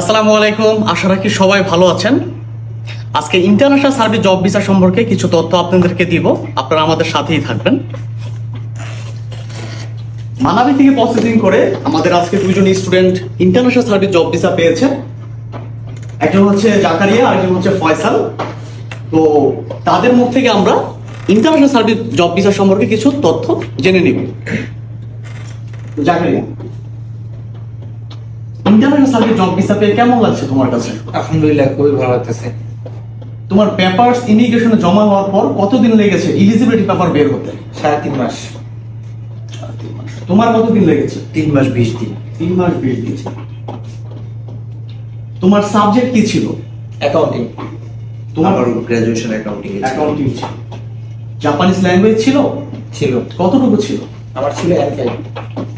আসসালামু আলাইকুম। আশা রাখি সবাই ভালো আছেন। আজকে ইন্টারন্যাশনাল সার্ভিস জব ভিসা সম্পর্কে কিছু তথ্য আপনাদেরকে দিব। আপনারা আমাদের সাথেই থাকবেন। মানাবি থেকে প্রসেসিং করে আমাদের আজকে দুইজন student international service job visa পেয়েছে। একজন হচ্ছে জাকারিয়া আর একজন হচ্ছে ফয়সাল। তো তাদের মুখ থেকে আমরা ইন্টারন্যাশনাল সার্ভিস জব ভিসা সম্পর্কে কিছু তথ্য জেনে নিব। Zakaria international service job visa পেয়ে কেমন লাগছে তোমার কাছে? আলহামদুলিল্লাহ খুবই ভালো লাগতেছে। তোমার পেপারস ইমিগ্রেশনে জমা হওয়ার পর কতদিন লেগেছে ইলিজিবিলিটি পেপার বের হতে? সাড়ে তিন মাস। তোমার কতদিন লেগেছে? তিন মাস বিশ দিন। তিন মাস বিশ দিন। তোমার সাবজেক্ট কি ছিল? অ্যাকাউন্টিং তোমার গ্রাজুয়েশন অ্যাকাউন্টিং অ্যাকাউন্টিং ছিল। জাপানিজ ল্যাঙ্গুয়েজ ছিল? ছিল। কতটুকু ছিল? আমার ছিল এন ফাইভ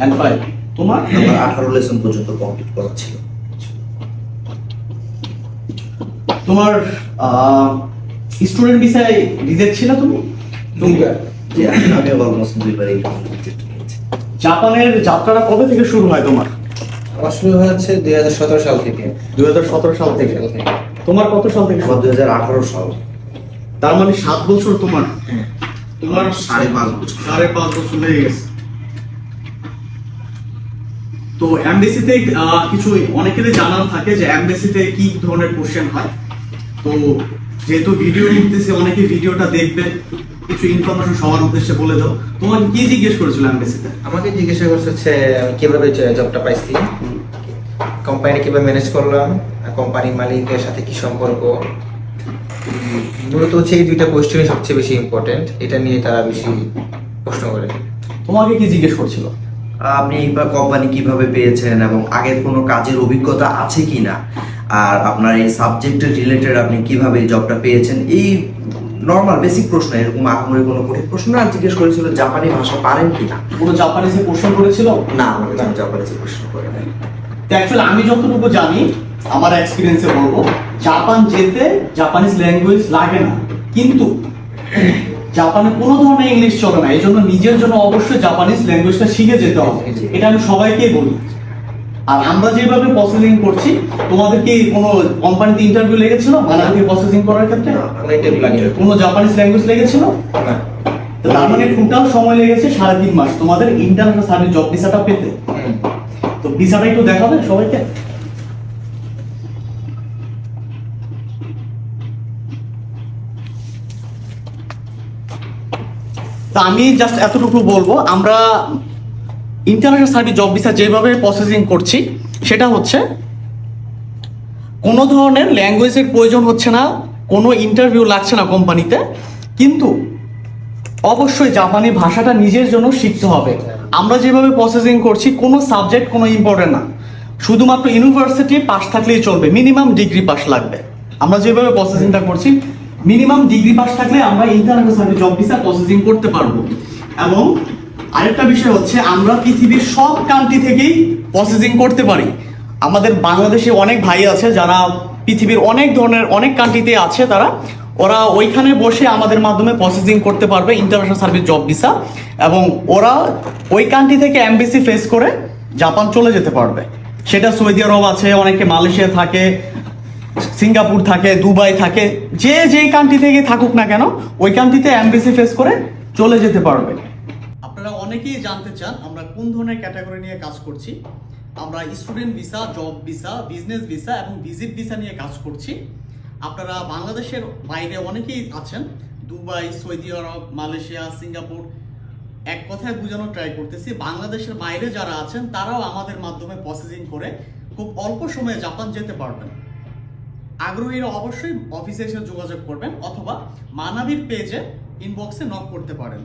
এন্ড ফাইভ তোমার? আমার আঠারো লেসন পর্যন্ত কমপ্লিট করা ছিল। তোমার স্টুডেন্ট ভিসায় রিজেক্ট ছিল তুমি? দুইবার আমি অলমোস্ট দুইবার এই জাপানের যাত্রাটা কবে থেকে শুরু হয় তোমার? আমার শুরু হয়েছে দুই হাজার সতেরো সাল থেকে। দুই হাজার সতেরো সাল থেকে? তোমার কত সাল থেকে? দুই হাজার আঠারো সাল। তার মানে সাত বছর তোমার? তোমার সাড়ে পাঁচ বছর। সাড়ে পাঁচ বছর লেগে গেছে। তো এমবিসিতে কিছু অনেকেরই জানার থাকে যে এমবিসিতে কি ধরনের কোশ্চেন হয়। তো যেহেতু ভিডিও নিতেছে অনেকে ভিডিওটা দেখবে কিছু ইনফরমেশন সবার উদ্দেশ্যে বলে দাও। তোমাকে কি জিজ্ঞেস করেছিল এমবিসিতে আমাকে জিজ্ঞাসা করছে হচ্ছে আমি কীভাবে জবটা পাইছি? কোম্পানি কীভাবে ম্যানেজ করলাম? কোম্পানির মালিকের সাথে কি সম্পর্ক? মূলত হচ্ছে এই দুইটা কোয়েশ্চেনই সবচেয়ে বেশি ইম্পর্টেন্ট এটা নিয়ে তারা বেশি প্রশ্ন করে। তোমাকে কি জিজ্ঞেস করছিল? আপনি বা কোম্পানি কীভাবে পেয়েছেন এবং আগের কোনো কাজের অভিজ্ঞতা আছে কিনা? আর আপনার এই সাবজেক্টের রিলেটেড আপনি কীভাবে জবটা পেয়েছেন? এই নর্মাল বেসিক প্রশ্ন এরকম আহামরি কোনো কঠিন প্রশ্ন আর জিজ্ঞেস করেছিল জাপানি ভাষা পারেন কি না কোনো জাপানিজে প্রশ্ন করেছিল? না আমাকে জাপানিজে প্রশ্ন করে নাই। অ্যাকচুয়ালি আমি যতটুকু জানি আমার এক্সপিরিয়েন্সে বলব জাপান যেতে জাপানিজ ল্যাঙ্গুয়েজ লাগে না। কিন্তু জাপানে কোনো ধরনের ইংলিশ চলে না। এই জন্য নিজের জন্য অবশ্যই জাপানিজ ল্যাঙ্গুয়েজটা শিখে যেতে হবে। এটা আমি সবাইকেই বলি। আর আমরা যেভাবে প্রসেসিং করছি তোমাদের কি কোনো কোম্পানিতে ইন্টারভিউ লেগেছিল? মানালি প্রসেসিং করার ক্ষেত্রে? কোনো জাপানিজ ল্যাঙ্গুয়েজ লেগেছিল? না। তার মানে টোটাল সময় লেগেছে সাড়ে তিন মাস। তোমাদের ইন্টারন্যাশনাল সার্ভিস জব ভিসাটা পেতে। তো ভিসাটা একটু দেখাবে সবাইকে? তা আমি জাস্ট এতটুকু বলব, আমরা ইন্টারন্যাশনাল সার্ভিস জব ভিসা যেভাবে প্রসেসিং করছি, সেটা হচ্ছে কোনো ধরনের ল্যাঙ্গুয়েজের প্রয়োজন হচ্ছে না, কোনো ইন্টারভিউ লাগছে না কোম্পানিতে কিন্তু অবশ্যই জাপানি ভাষাটা নিজের জন্য শিখতে হবে। আমরা যেভাবে প্রসেসিং করছি, কোনো সাবজেক্ট কোনো ইম্পর্টেন্ট না। শুধুমাত্র ইউনিভার্সিটি পাস থাকলেই চলবে মিনিমাম ডিগ্রি পাস লাগবে। আমরা যেভাবে প্রসেসিংটা করছি মিনিমাম ডিগ্রি পাস থাকলে আমরা international service job visa processing করতে পারব। এবং আরেকটা বিষয় হচ্ছে, আমরা পৃথিবীর সব কান্ট্রি থেকেই প্রসেসিং করতে পারি। আমাদের বাংলাদেশে অনেক ভাই আছে যারা পৃথিবীর অনেক ধরনের, অনেক কান্ট্রিতে আছে তারা। ওরা ওইখানে বসে আমাদের মাধ্যমে প্রসেসিং করতে পারবে ইন্টারন্যাশনাল সার্ভিস জব ভিসা। এবং ওরা ওই কান্ট্রি থেকে এমবিসি ফেস করে জাপান চলে যেতে পারবে। সেটা সৌদি আরব আছে, অনেকে মালয়েশিয়া থাকে সিঙ্গাপুর থাকে, দুবাই থাকে, যে যেই কান্ট্রি থেকে থাকুক না কেন, ওই কান্ট্রিতে এমবিসি ফেস করে চলে যেতে পারবে। আপনারা অনেকেই জানতে চান আমরা কোন ধরনের ক্যাটাগরি নিয়ে কাজ করছি। আমরা student visa job visa business visa এবং ভিজিট ভিসা নিয়ে কাজ করছি। আপনারা বাংলাদেশের বাইরে অনেকেই আছেন। Dubai, Saudi Arab, Malaysia, Singapore. এক কথায় বোঝানোর ট্রাই করতেছি, বাংলাদেশের বাইরে যারা আছেন, তারাও আমাদের মাধ্যমে প্রসেসিং করে খুব অল্প সময়ে জাপান যেতে পারবেন। আগ্রহীরা অবশ্যই অফিসে এসে যোগাযোগ করবেন অথবা মানাবির পেজে ইনবক্সে নক করতে পারেন।